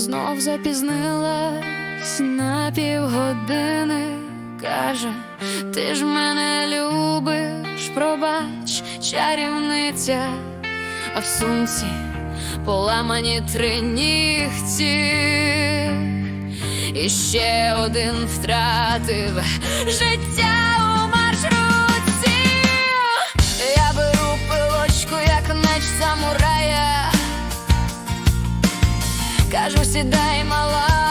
знов запізнилась на півгодини. Каже, ти ж мене любиш, пробач, чарівниця, а в сумці поламані три нігті. І ще один втратив життя Кажу, сідай, мала,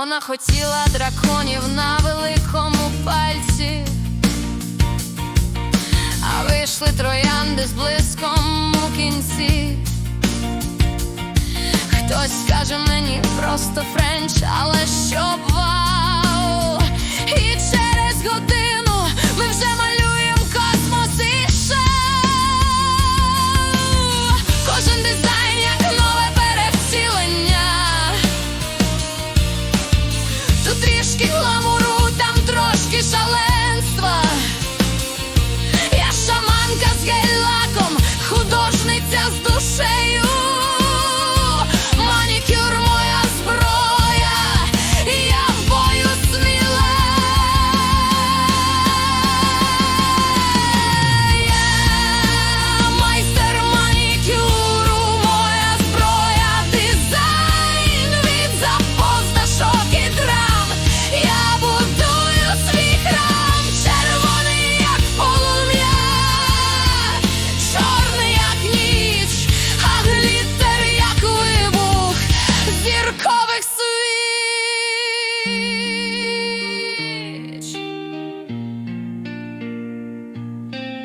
Вона хотіла драконів на великому пальці. А вийшли троянди з блиском у кінці. Хтось каже мені просто френч, але що вау. І через годину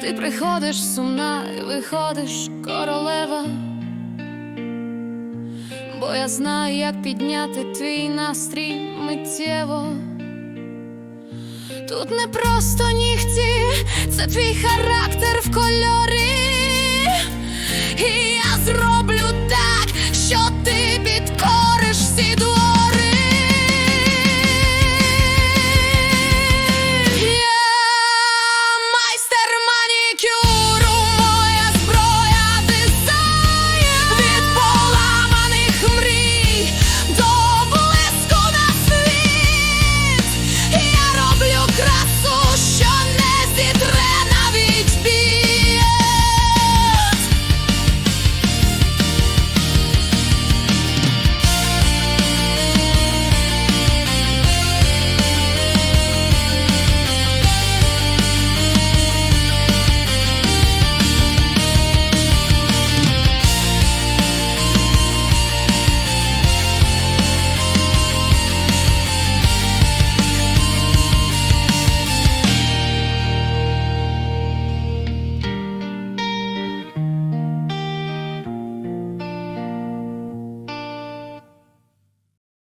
Ти приходиш сумна і виходиш королева. Бо я знаю, як підняти твій настрій миттєво. Тут не просто нігті, це твій характер в кольорі.